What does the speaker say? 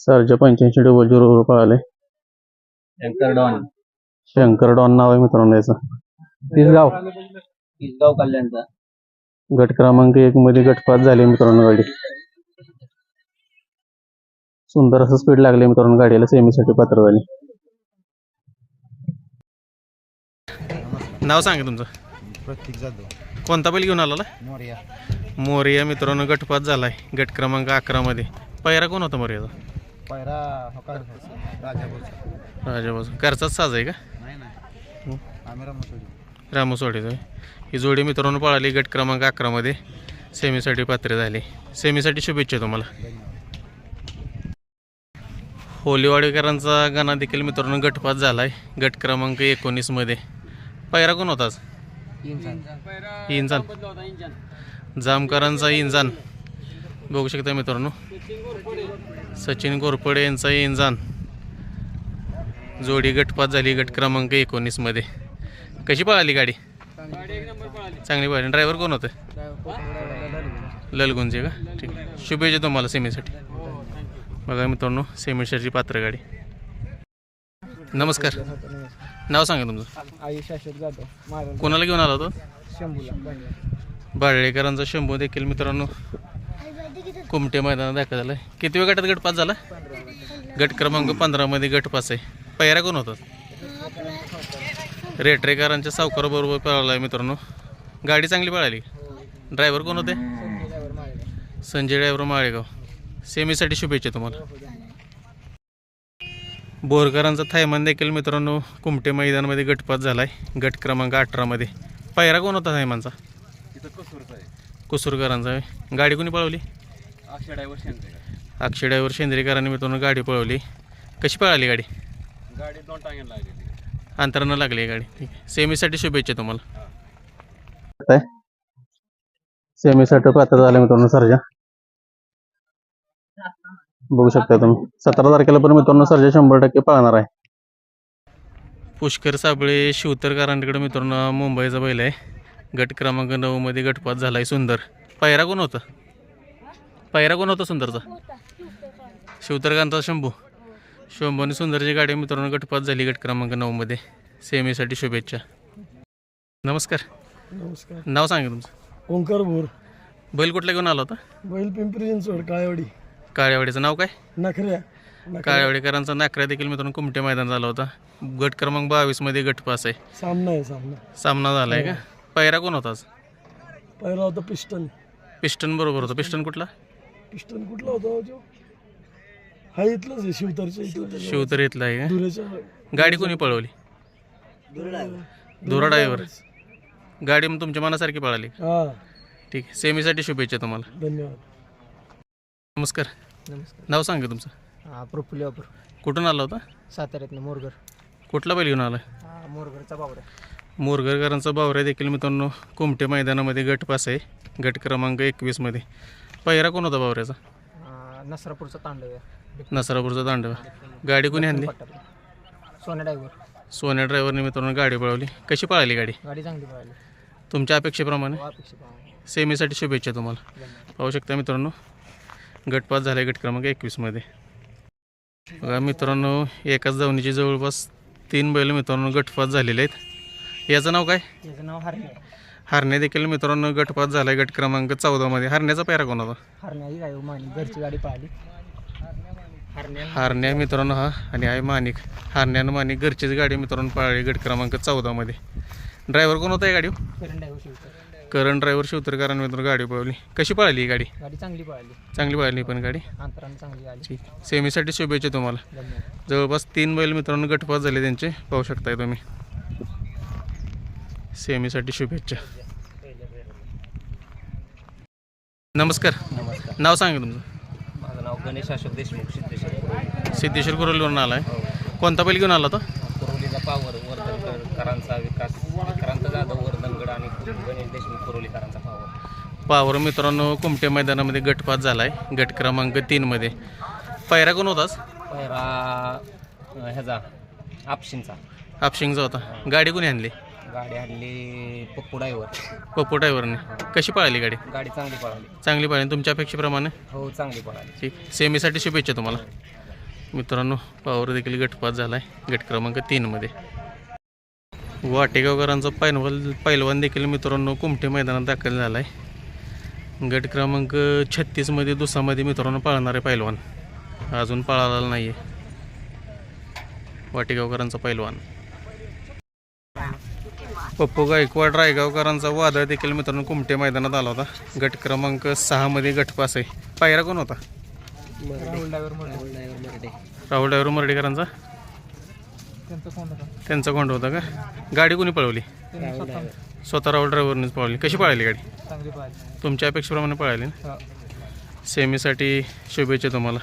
सरच्या पंच्याऐंशी double zero पळाले. Shankar don. Shankar don नाव आहे मित्रांनो याचं. तिसगाव. इसगाव कल्याणचा. गट क्रमांक एक मध्ये गटपात झाले मित्रांनो गाडी. सुंदर असं स्पीड लागले मित्रांनो गाडीला सेमीसाठी पात्र झाले. नाव सांगा तुमचं. प्रतीक जाधव. कोणता बैल घेऊन आला मोर्या. मोरिया मित्रांनो गटपात झालाय. गट क्रमांक अकरा मध्ये. पहिरा कोण होता मोरियाचा? पायरा घरचाच साज आहे का? नाही नाही. आम्ही रामसोडी रामसवाडीचा ही जोडी मित्रांनो पळाली. गट क्रमांक अकरामध्ये सेमीसाठी पात्र झाली. सेमीसाठी शुभेच्छा तुम्हाला. होलीवाडेकरांचा गाणा देखील मित्रांनो गटपात झालाय. गट क्रमांक एकोणीसमध्ये पैरा कोण होताच इंजान जामकरांचा इंजान बघू शकता मित्रांनो. सचिन गोरपडे यांचा इंजान जोडी गटपात झाली गट क्रमांक एकोणीसमध्ये कशी पळाली गाडी? चांगली पळाली. ड्रायव्हर कोण होतं? ललगुंजे का? ठीक आहे. शुभेच्छा तुम्हाला सेमीसाठी. बघा मित्रांनो सेमीसाठी पात्र गाडी. नमस्कार. नाव सांगा तुमचं. आई शाश्वत जाधव. महाराज कोणाला घेऊन आला होता? शंभूला. बाळळेकरांचा शंभू देखील मित्रांनो. कुमटे मैदानात दाखल झाला किती वेळ गटात गटपास झाला? गट क्रमांक पंधरामध्ये गटपास आहे. पहिरा कोण होतात? रेटरेकरांच्या सावकाराबरोबर पळाला आहे मित्रांनो. गाडी चांगली पळाली. ड्रायव्हर कोण होते? संजय ड्रायव्हर माळेगाव. सेमीसाठी शुभेच्छा तुम्हाला. बोरकरांचा थायमान देखील मित्रांनो कुमटे मैदानामध्ये गटपात झाला आहे गट क्रमांक अठरामध्ये. पहिरा कोण होता थायमानचा? कुसूरकरांचा. गाडी कोणी पळवली? अक्षय ड्रायव्हर शंकर अक्षय ड्रायव्हर शेंद्रेकरांनी मित्रांनो गाडी पळवली. कशी पळाली गाडी? गाडी दोन टांग्याला लागली अंतरानं लागली आहे गाडी. ठीक आहे. सेमीसाठी शुभेच्छा तुम्हाला. सेमीसाठी पात्र झाले मित्रांनो सर्जा. बघू शकता तुम्ही. सतरा तारखेला पण मित्रांनो सर्जा शंभर टक्के पाळणार आहे. पुष्कर साबळे शिवतरकरांकडे मित्रांनो मुंबईचा बैल आहे. गट क्रमांक नऊमध्ये गटपात झाला आहे सुंदर. पायरा कोण होता? पायरा कोण होता सुंदरचा? शिवतरकांचा शंभू. शंभू आणि सुंदरची गाडी मित्रांनो गटपात झाली गट क्रमांक नऊमध्ये सेमीसाठी शुभेच्छा. नमस्कार. नमस्कार. नाव सांगा तुमचं. ओंकार भोर. बैल कुठला घेऊन आला होता? बैल पिंपरी चिंचवड काळेवाडी. काळ्यावाडीचं नाव काय? नखऱ्या. काळ्यावाडीकरांचा नाकऱ्या देखील मित्रांनो कुमटे मैदान झाला होता. गट क्रमांक बावीसमध्ये गटपास आहे. सामना आहे सामना. सामना झाला आहे का? पायरा कोण होता आज? पहिला होता पिस्टन. पिस्टन बरोबर होता. पिस्टन कुठला? पिस्टन कुठला होता हो जो? हा इथलाच आहे शिवतारच्या इथला शिवतर इथला आहे का? धुऱ्याच्या गाडी कोणी पळवली? धुरा ड्रायव्हर गाडी मग तुमच्या मनासारखी पळाली हा. ठीक आहे. सेमीसाठी शुभेच्छा तुम्हाला. धन्यवाद. नमस्कार. नमस्कार. नाव सांगा तुमचं. हा प्रफुल्ल वापर. कुठून आला होता? साताऱ्यातनं मोरगर कुठला बैल घेऊन आला? हा मोरगरचा बाबरा मोरगरकरांचा बावऱ्या देखील मित्रांनो कुमटे मैदानामध्ये गट पास आहे. गट क्रमांक एकवीसमध्ये पहिरा कोण होता बावऱ्याचा? नसरापूरचा तांडव नसरापूरचा दांडवा गाडी कोणी आणली? सोन्या ड्रायव्हर सोन्या ड्रायव्हरने मित्रांनो गाडी पळवली. कशी पळाली गाडी? गाडी चांगली पळाली. तुमच्या अपेक्षेप्रमाणे? अपेक्षित सेमीसाठी शुभेच्छा तुम्हाला. पाहू शकता मित्रांनो गटपास झाला गट क्रमांक एकवीसमध्ये बघा मित्रांनो एकाच धावणीची जवळपास तीन बैल मित्रांनो गटपास झालेले आहेत. याचं नाव काय? याचं नाव हरणे. हारणे देखील मित्रांनो गटपात झालाय गट क्रमांक चौदामध्ये हारण्याचा पैरा कोण होता हरणे ही गाडी मानी घरची गाडी हरणे. हारण्या मित्रांनो हा आणि आहे माणिक हारण्यानं माणिक घरचीच गाडी मित्रांनो पळाली गट क्रमांक चौदामध्ये ड्रायव्हर कोण होता या गाडी करण ड्रायव्हर शिवतर करण ड्रायव्हर शिवतरकरांनी मित्रांनो गाडी पळवली. कशी पळाली ही गाडी? गाडी चांगली पळाली. चांगली पळाली पण गाडी. चांगली ठीक. सेमीसाठी शुभेच्छा तुम्हाला. जवळपास तीन बैल मित्रांनो गटपास झाले त्यांचे. पाहू शकताय तुम्ही. सेमीसाठी शुभेच्छा. नमस्कार. नमस्कार. नाव सांगा तुमचं. माझं नाव गणेश अशोक देशमुख सिद्धेश्वर सिद्धेश्वर कुरोलीवरून आलाय. कोणता बैल घेऊन आला तो कुरोलीचा पावर वर्धनकरांचा विकास विक्रांत जाधव वर्धनगड आणि गणेश देशमुख कुरोलीकरांचा पावर पावर मित्रांनो कुमटे मैदानामध्ये गटपात झालाय. गट क्रमांक तीनमध्ये पायरा कोण होताच पहिला अं, ह्याचा आपशींचा हापशिंगचा होता. गाडी कोणी आणली? गाडी आणली पप्पू ड्रायव्हर पप्पू ड्रायव्हरने कशी पळाली गाडी? गाडी चांगली पळाली. चांगली पळाली. तुमच्या अपेक्षेप्रमाणे? हो चांगली पळाली. ठीक. सेमीसाठी शुभेच्छा तुम्हाला. मित्रांनो पावर देखील गटपात झाला आहे गट क्रमांक तीनमध्ये वाटेगावकरांचा पैलवान पैलवान देखील मित्रांनो कुमटे मैदानात दाखल झाला आहे गट क्रमांक छत्तीसमध्ये दुसामध्ये मित्रांनो पाळणारे पैलवान. अजून पळाला नाही आहे वाटेगावकरांचा पैलवान. पप्पू गायकवाड रायगावकरांचा वादळ देखील मित्रांनो कुमटे मैदानात आला होता. गट क्रमांक सहामध्ये गटपास आहे. पायरा कोण होता? राहुल ड्रायव्हर मर्डेकरांचा. त्यांचा कोंड होता का? गाडी कोणी पळवली? स्वतः राहुल ड्रायव्हरनेच पळवली. कशी पळाली गाडी? तुमच्या अपेक्षेप्रमाणे पळाली ना? सेमीसाठी शुभेच्छा तुम्हाला.